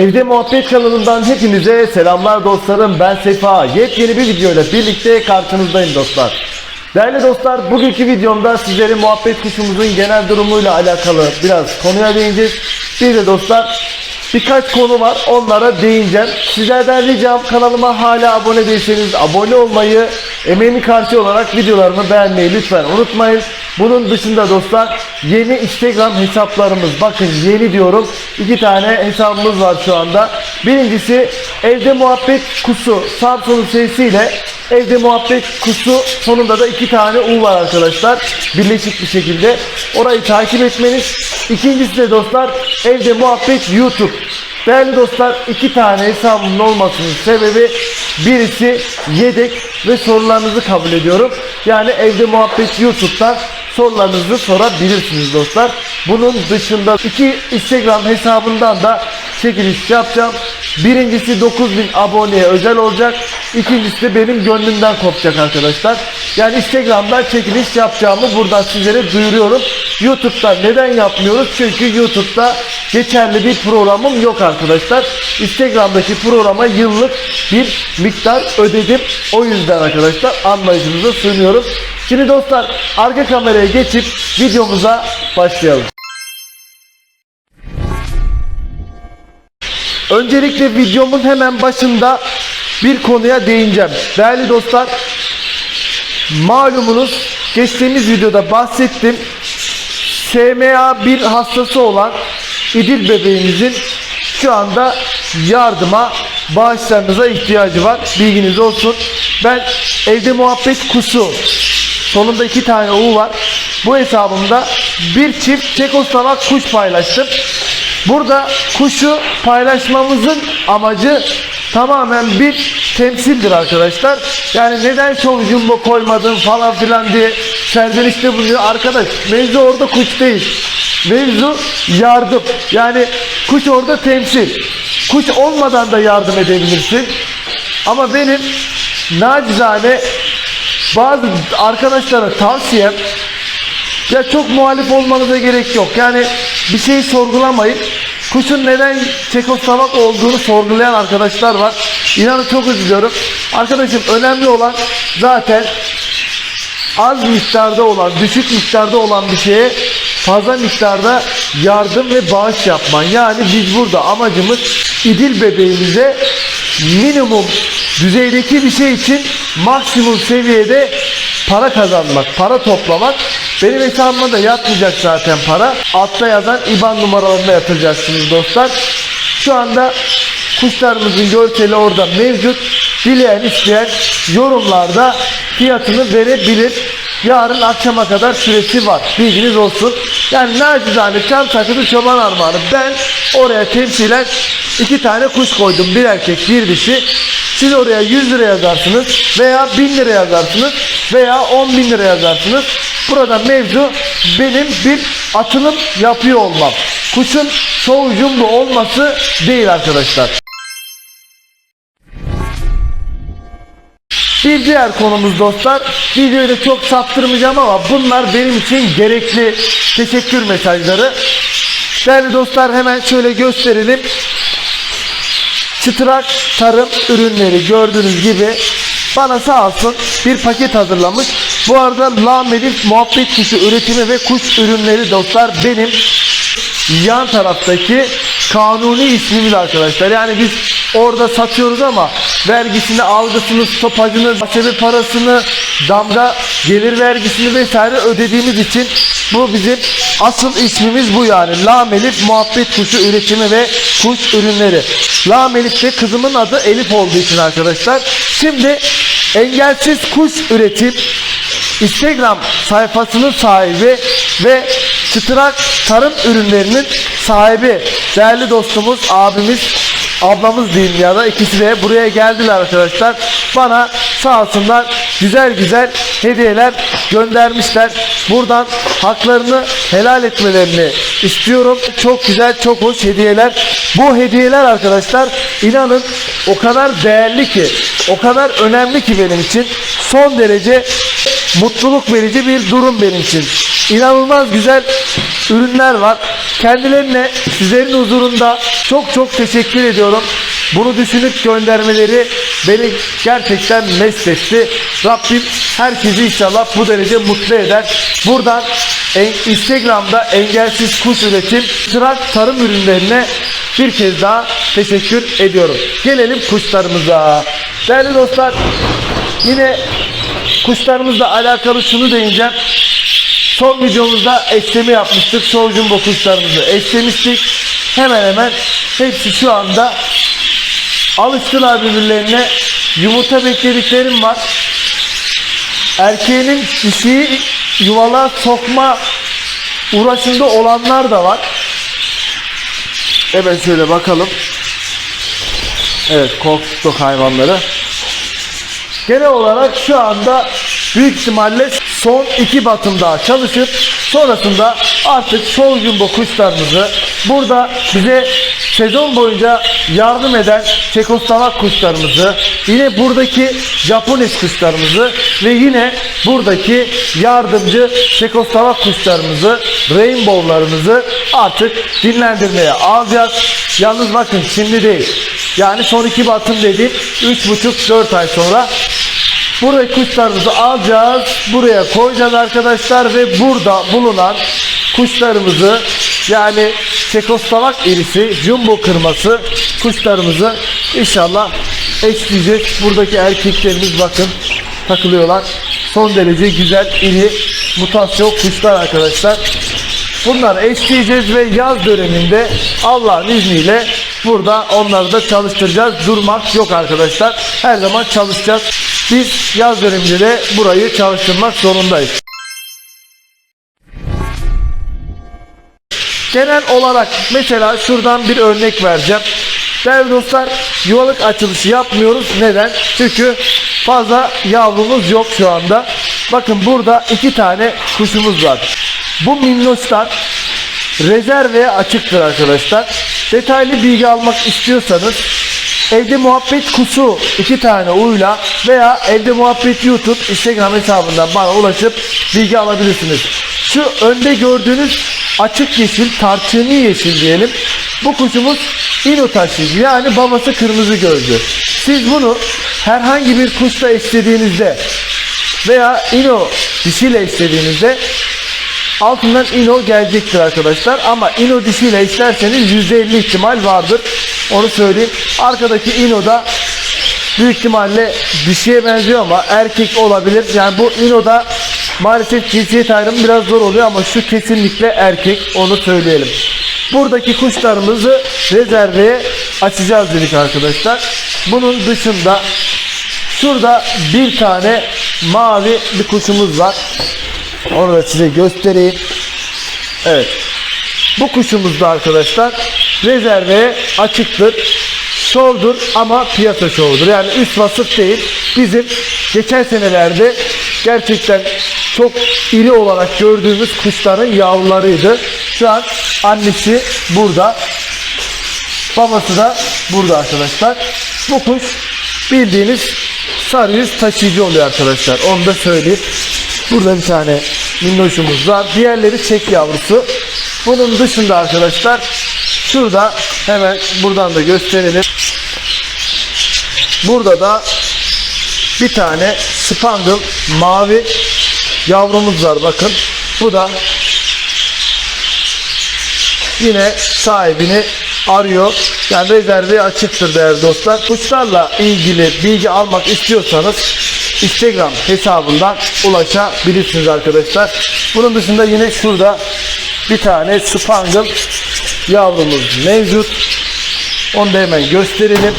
Evde Muhabbet kanalından hepinize selamlar dostlarım. Ben Sefa. Yepyeni bir videoyla birlikte karşınızdayım dostlar. Değerli dostlar, bugünkü videomda sizlere muhabbet kuşumuzun genel durumuyla alakalı biraz konuya değineceğiz. Bir de dostlar birkaç konu var onlara değineceğim. Sizlerden ricam kanalıma hala abone değilseniz abone olmayı, emeğimi karşı olarak videolarımı beğenmeyi lütfen unutmayın. Bunun dışında dostlar yeni Instagram hesaplarımız bakın yeni diyorum iki tane hesabımız var şu anda. Birincisi evde muhabbet kusu Samsun'un sesiyle evde muhabbet kusu sonunda da iki tane U var arkadaşlar birleşik bir şekilde orayı takip etmeniz. İkincisi de dostlar evde muhabbet YouTube. Değerli dostlar iki tane hesabımın olmasının sebebi birisi yedek ve sorularınızı kabul ediyorum. Yani evde muhabbet YouTube'dan sorularınızı sorabilirsiniz dostlar. Bunun dışında iki Instagram hesabından da çekiliş yapacağım. Birincisi 9000 aboneye özel olacak. İkincisi de benim gönlümden kopacak arkadaşlar. Yani Instagram'dan çekiliş yapacağımı buradan sizlere duyuruyorum. YouTube'da neden yapmıyoruz? Çünkü YouTube'da geçerli bir programım yok arkadaşlar. Instagram'daki programa yıllık bir miktar ödedim. O yüzden arkadaşlar anlayışınıza sunuyorum. Şimdi dostlar arka kameraya geçip videomuza başlayalım. Öncelikle videomun hemen başında bir konuya değineceğim. Değerli dostlar, malumunuz geçtiğimiz videoda bahsettim. SMA bir hastası olan İdil bebeğimizin şu anda yardıma bağışlarınıza ihtiyacı var. Bilginiz olsun. Ben evde muhabbet kusu sonunda iki tane U var. Bu hesabımda bir çift Çekoslovak kuş paylaştım. Burada kuşu paylaşmamızın amacı tamamen bir temsildir arkadaşlar. Yani neden çok jumbo koymadın falan filan diye serzenişte bulunuyor. Arkadaş mevzu orada kuş değil. Mevzu yardım. Yani kuş orada temsil. Kuş olmadan da yardım edebilirsin. Ama benim nacizane bazı arkadaşlara tavsiyem ya çok muhalif olmanıza gerek yok. Yani bir şeyi sorgulamayın. Kuşun neden Çekoslovak olduğunu sorgulayan arkadaşlar var. İnanın çok üzülüyorum. Arkadaşım önemli olan zaten az miktarda olan, düşük miktarda olan bir şeye fazla miktarda yardım ve bağış yapman. Yani biz burada amacımız İdil bebeğimize minimum düzeydeki bir şey için maksimum seviyede para kazanmak, para toplamak. Benim hesabıma da yatmayacak zaten para. Altta yazan IBAN numaralarına yatıracaksınız dostlar. Şu anda kuşlarımızın görseli orada mevcut. Dileyen isteyen yorumlarda fiyatını verebilir. Yarın akşama kadar süresi var. Bilginiz olsun. Yani nacizane çam sakızı çoban armağanı. Ben oraya temsilen iki tane kuş koydum. Bir erkek bir dişi. Siz oraya 100 lira yazarsınız veya 1000 lira yazarsınız veya 10 bin lira yazarsınız. Burada mevzu benim bir atılım yapıyor olmam. Kuşun çoğu jumbo olması değil arkadaşlar. Bir diğer konumuz dostlar. Videoyu da çok saptırmayacağım ama bunlar benim için gerekli teşekkür mesajları. Değerli dostlar hemen şöyle gösterelim. Çıtırak tarım ürünleri gördüğünüz gibi bana sağ olsun bir paket hazırlamış. Bu arada La Melif muhabbet kuşu üretimi ve kuş ürünleri dostlar benim yan taraftaki kanuni ismimiz arkadaşlar. Yani biz orada satıyoruz ama vergisini, algısını, stopajını, bahçeli parasını, damga gelir vergisini vesaire ödediğimiz için bu bizim asıl ismimiz bu yani. La Melif muhabbet kuşu üretimi ve kuş ürünleri. La Melif de kızımın adı Elif olduğu için arkadaşlar. Şimdi engelsiz kuş üretim Instagram sayfasının sahibi ve çıtırak tarım ürünlerinin sahibi değerli dostumuz abimiz ablamız diyeyim ya da ikisi de buraya geldiler arkadaşlar bana sağ olsunlar güzel güzel hediyeler göndermişler buradan haklarını helal etmelerini istiyorum çok güzel çok hoş hediyeler bu hediyeler arkadaşlar inanın o kadar değerli ki o kadar önemli ki benim için son derece mutluluk verici bir durum benim için. İnanılmaz güzel ürünler var. Kendilerine sizlerin huzurunda çok çok teşekkür ediyorum. Bunu düşünüp göndermeleri beni gerçekten mest etti. Rabbim herkesi inşallah bu derece mutlu eder. Buradan Instagram'da engelsiz kuş üretim çırak tarım ürünlerine bir kez daha teşekkür ediyorum. Gelelim kuşlarımıza. Değerli dostlar yine kuşlarımızla alakalı şunu değineceğim. Son videomuzda eşleme yapmıştık. Show Jumbo kuşlarımızı eşlemiştik. Hemen hemen hepsi şu anda alıştılar birbirlerine. Yumurta beklediklerim var. Erkeğinin dişiyi yuvala sokma uğraşında olanlar da var. Hemen şöyle bakalım. Evet, korktuk hayvanları. Genel olarak şu anda büyük ihtimalle son iki batım daha çalışıp sonrasında artık sol jumbo kuşlarımızı burada bize sezon boyunca yardım eden Çekoslovak kuşlarımızı yine buradaki Japones kuşlarımızı ve yine buradaki yardımcı Çekoslovak kuşlarımızı Rainbow'larımızı artık dinlendirmeye alacağız. Yalnız bakın şimdi değil. Yani son iki batım dediğim 3,5-4 ay sonra Buraya kuşlarımızı alacağız. Buraya koyacağız arkadaşlar ve burada bulunan kuşlarımızı yani Çekoslovak irisi, jumbo kırması kuşlarımızı inşallah eşleyeceğiz. Buradaki erkeklerimiz bakın takılıyorlar. Son derece güzel iri mutasyon kuşlar arkadaşlar. Bunları eşleyeceğiz ve yaz döneminde Allah'ın izniyle burada onları da çalıştıracağız. Durmak yok arkadaşlar. Her zaman çalışacağız. Biz yaz döneminde de burayı çalıştırmak zorundayız. Genel olarak mesela şuradan bir örnek vereceğim. Değerli dostlar yuvalık açılışı yapmıyoruz. Neden? Çünkü fazla yavrumuz yok şu anda. Bakın burada iki tane kuşumuz var. Bu minnoşlar rezerveye açıktır arkadaşlar. Detaylı bilgi almak istiyorsanız Evde Muhabbet Kusu iki tane uyla veya Evde Muhabbet YouTube Instagram hesabından bana ulaşıp bilgi alabilirsiniz. Şu önde gördüğünüz açık yeşil, tarçını yeşil diyelim. Bu kuşumuz ino taşıyıcı yani babası kırmızı gözlü. Siz bunu herhangi bir kuşla eşlediğinizde veya ino dişiyle eşlediğinizde altından ino gelecektir arkadaşlar. Ama ino dişiyle eşlerseniz %50 ihtimal vardır. Onu söyleyeyim. Arkadaki ino da büyük ihtimalle dişiye benziyor ama erkek olabilir. Yani bu inoda maalesef cinsiyet ayrımı biraz zor oluyor ama şu kesinlikle erkek onu söyleyelim. Buradaki kuşlarımızı rezerveye açacağız dedik arkadaşlar. Bunun dışında şurada bir tane mavi bir kuşumuz var. Onu da size göstereyim. Evet. Bu kuşumuz da arkadaşlar rezerveye açıktır. Şovdur ama piyasa şovudur. Yani üst vasıf değil. Bizim geçen senelerde gerçekten çok iri olarak gördüğümüz kuşların yavrularıydı. Şu an annesi burada. Babası da burada arkadaşlar. Bu kuş bildiğiniz sarı yüz taşıyıcı oluyor arkadaşlar. Onu da söyleyeyim. Burada bir tane minnoşumuz var. Diğerleri çek yavrusu. Bunun dışında arkadaşlar şurada hemen buradan da gösterelim. Burada da bir tane spangle mavi yavrumuz var bakın. Bu da yine sahibini arıyor. Yani rezervi açıktır değerli dostlar. Kuşlarla ilgili bilgi almak istiyorsanız Instagram hesabından ulaşabilirsiniz arkadaşlar. Bunun dışında yine şurada bir tane spangle yavrumuz mevcut. Onu da hemen gösterelim.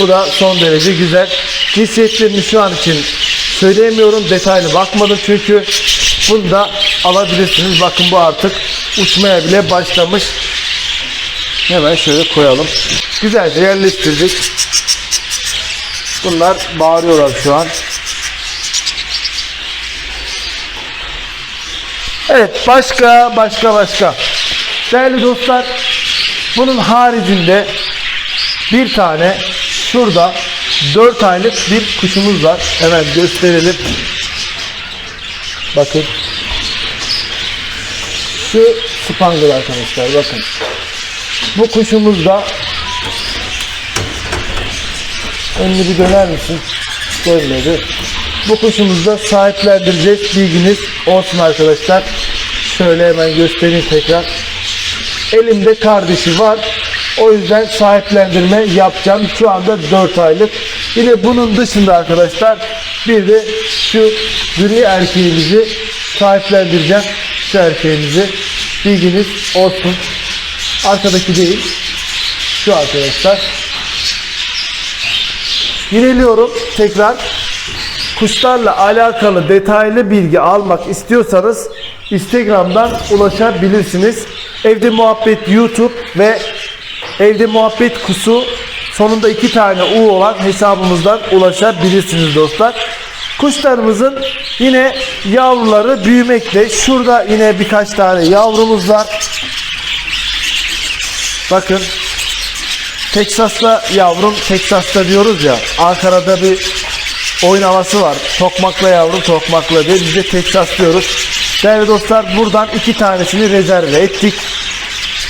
Bu da son derece güzel. Cinsiyetlerini şu an için söyleyemiyorum. Detaylı bakmadım çünkü bunu da alabilirsiniz. Bakın bu artık uçmaya bile başlamış. Hemen şöyle koyalım. Güzelce yerleştirdik. Bunlar bağırıyorlar şu an. Evet başka başka başka. Değerli dostlar bunun haricinde bir tane şurada 4 aylık bir kuşumuz var. Hemen gösterelim. Bakın. Şu spangle arkadaşlar bakın. Bu kuşumuz da önünü bir döner misin? Dönmedi. Bu kuşumuzu da sahiplendireceğiz. Bilginiz olsun arkadaşlar. Şöyle hemen göstereyim tekrar. Elimde kardeşi var. O yüzden sahiplendirme yapacağım. Şu anda 4 aylık. Yine bunun dışında arkadaşlar bir de şu gri erkeğimizi sahiplendireceğim. Şu erkeğimizi. Bilginiz olsun. Arkadaki değil. Şu arkadaşlar. Yineliyorum tekrar. Kuşlarla alakalı detaylı bilgi almak istiyorsanız Instagram'dan ulaşabilirsiniz. Evde Muhabbet YouTube ve Evde Muhabbet Kusu sonunda iki tane U olan hesabımızdan ulaşabilirsiniz dostlar. Kuşlarımızın yine yavruları büyümekte. Şurada yine birkaç tane yavrumuz var. Bakın Teksas'ta yavrum Teksas'ta diyoruz ya Ankara'da bir oyun havası var. Tokmakla yavrum tokmakla diye biz de Teksas diyoruz. Değerli dostlar buradan iki tanesini rezerve ettik.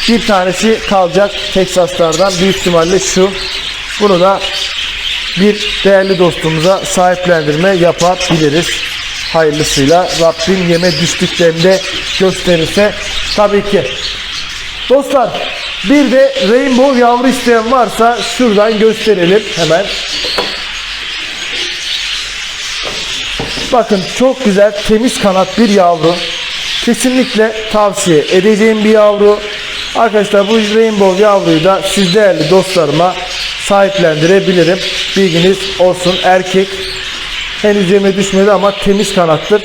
Bir tanesi kalacak Teksaslardan büyük ihtimalle şu. Bunu da bir değerli dostumuza sahiplendirme yapabiliriz. Hayırlısıyla Rabbim yeme düştüklerinde gösterirse tabii ki. Dostlar bir de rainbow yavru isteyen varsa şuradan gösterelim hemen. Bakın çok güzel temiz kanat bir yavru. Kesinlikle tavsiye edeceğim bir yavru. Arkadaşlar bu rainbow yavruyu da siz değerli dostlarıma sahiplendirebilirim. Bilginiz olsun erkek. Henüz yeme düşmedi ama temiz kanattır.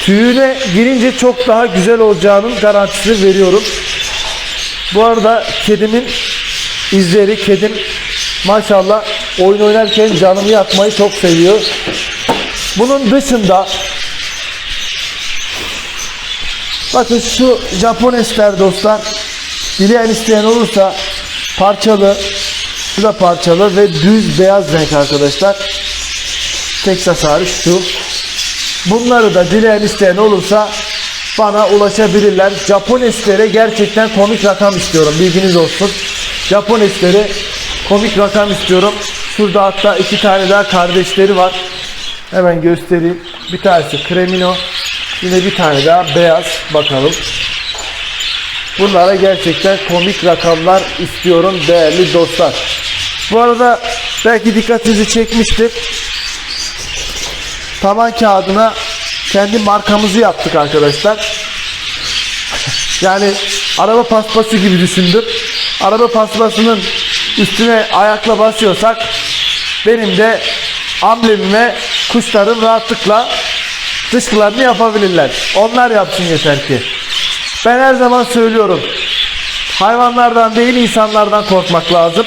Tüyüne girince çok daha güzel olacağının garantisini veriyorum. Bu arada kedimin izleri, kedim maşallah oyun oynarken canımı yakmayı çok seviyor. Bunun dışında bakın şu Japon esler dostlar dileyen isteyen olursa parçalı şu da parçalı ve düz beyaz renk arkadaşlar. Texas hariç şu. Bunları da dileyen isteyen olursa bana ulaşabilirler. Japon estlere gerçekten komik rakam istiyorum. Bilginiz olsun. Japon esleri komik rakam istiyorum. Şurada hatta iki tane daha kardeşleri var. Hemen göstereyim. Bir tanesi Cremino. Yine bir tane daha beyaz. Bakalım. Bunlara gerçekten komik rakamlar istiyorum değerli dostlar. Bu arada belki dikkatinizi çekmiştir. Taban kağıdına kendi markamızı yaptık arkadaşlar. Yani araba paspası gibi düşündüm. Araba paspasının üstüne ayakla basıyorsak benim de amblemime kuşlarım rahatlıkla dışkılarını yapabilirler. Onlar yapsın yeter ki. Ben her zaman söylüyorum. Hayvanlardan değil insanlardan korkmak lazım.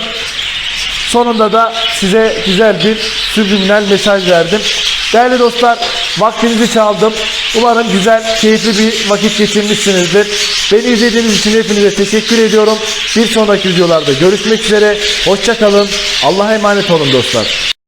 Sonunda da size güzel bir subliminal mesaj verdim. Değerli dostlar vaktinizi çaldım. Umarım güzel, keyifli bir vakit geçirmişsinizdir. Beni izlediğiniz için hepinize teşekkür ediyorum. Bir sonraki videolarda görüşmek üzere. Hoşçakalın. Allah'a emanet olun dostlar.